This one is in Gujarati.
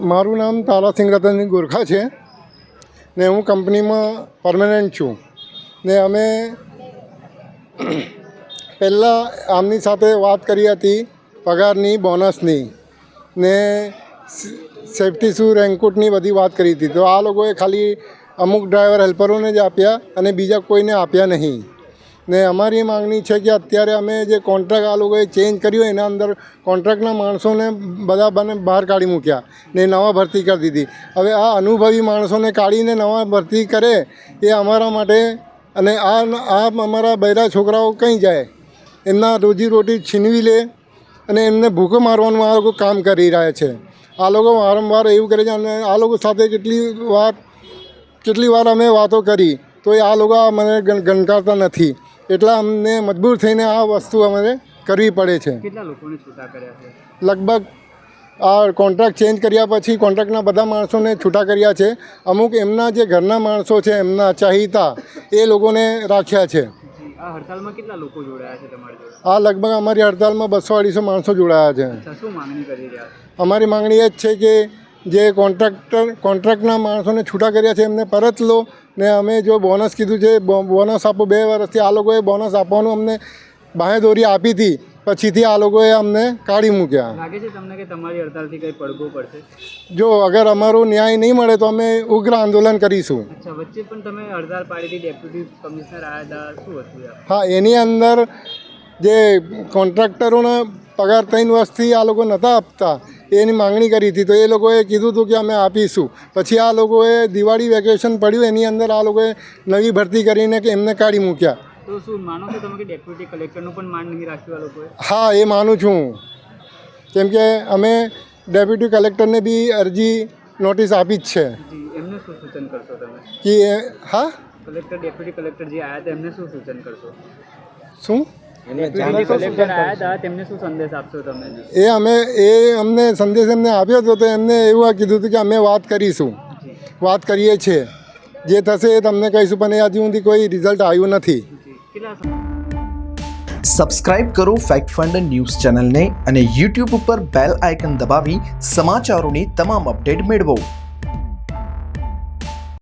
મારું નામ તારાસિંહ રતનસિંહ ગોરખા છે ને હું કંપનીમાં પરમેનન્ટ છું. ને અમે પહેલાં આમની સાથે વાત કરી હતી પગારની, બોનસની ને સેફ્ટી શૂ રેન્કોટની બધી વાત કરી હતી. તો આ લોકોએ ખાલી અમુક ડ્રાઈવર હેલ્પરોને જ આપ્યા અને બીજા કોઈને આપ્યા નહીં. ને અમારી માંગણી છે કે અત્યારે અમે જે કોન્ટ્રાક્ટ આ લોકોએ ચેન્જ કર્યો એના અંદર કોન્ટ્રાક્ટના માણસોને બધા બને બહાર કાઢી મૂક્યા ને નવા ભરતી કરી દીધી. હવે આ અનુભવી માણસોને કાઢીને નવા ભરતી કરે એ અમારા માટે અને આ આ અમારા બૈરા છોકરાઓ કંઈ જાય? એમના રોજીરોટી છીનવી લે અને એમને ભૂખો મારવાનું આ લોકો કામ કરી રહ્યા છે. આ લોકો વારંવાર એવું કરે છે અને આ લોકો સાથે કેટલી વાર કેટલી વાર અમે વાતો કરી તો એ આ લોકો મને ગણકારતા નથી. એટલે અમને મજબૂર થઈને આ વસ્તુ અમારે કરવી પડે છે. કેટલા લોકોને છૂટા કર્યા છે? લગભગ આ કોન્ટ્રાક્ટ ચેન્જ કર્યા પછી કોન્ટ્રાક્ટના બધા માણસોને છૂટા કર્યા છે. અમુક એમના જે ઘરના માણસો છે એમના ચાહિતા એ લોકોને રાખ્યા છે. આ હડતાલમાં કેટલા લોકો જોડાયા છે તમારી જોડે? આ લગભગ અમારી હડતાલમાં બસો અઢીસો માણસો જોડાયા છે. શું માંગણી કરી રહ્યા છે? અમારી માંગણી એ જ છે કે જે કોન્ટ્રાક્ટર કોન્ટ્રાક્ટના માણસોને છૂટા કર્યા છે એમને પરત લો. ને અમે જો બોનસ કીધું છે બોનસ આપો બે વર્ષથી આ લોકોએ બોનસ આપવાનું અમને બાંહેદોરી આપી હતી. પછીથી આ લોકોએ અમને કાઢી મૂક્યા. લાગે છે તમને કે તમારી હડતાલથી કંઈ પડવું પડશે? જો અગર અમારો ન્યાય નહીં મળે તો અમે ઉગ્ર આંદોલન કરીશું. અચ્છા વચ્ચે પણ તમે હડતાલ પાડી ડેપ્યુટી કમિશનર આવ્યા શું હતું હા એની અંદર જે કોન્ટ્રાક્ટરોના પગાર ત્રણ વર્ષથી આ લોકો નહોતા આપતા. એની માંગણી કરી હતી. તો એ લોકોએ કીધું હતું કે અમે આપીશું. પછી આ લોકોએ દિવાળી વેકેશન પડ્યું એની અંદર આ લોકોએ નવી ભરતી કરીને કે એમને કાઢી મૂક્યા. તો શું માનો છો તમે કે ડેપ્યુટી કલેક્ટરનું પણ માન નહીં રાખ્યું આ લોકોએ? હા એ માનું છું. કેમ કે અમે ડેપ્યુટી કલેક્ટરને બી અરજી નોટિસ આપી જ છે. એમને શું સૂચન કરશો તમે? કે હા? કલેક્ટર ડેપ્યુટી કલેક્ટર જે આવ્યા હતા એમને શું સૂચન કરશો? શું? એ અમે એ અમને સંદેશ એમને આપ્યો હતો તો એમને એવું કીધું હતું કે અમે વાત કરીશું. વાત કરીએ છીએ. જે થશે એ તમને કહીશું પણ એ હજી સુધી કોઈ રિઝલ્ટ આવ્યું નથી. સબસ્ક્રાઇબ કરો ફેક્ટ ફંડ ન્યૂઝ ચેનલને અને યુટ્યુબ ઉપર બેલ આઇકન દબાવી સમાચારોની તમામ અપડેટ મેળવો.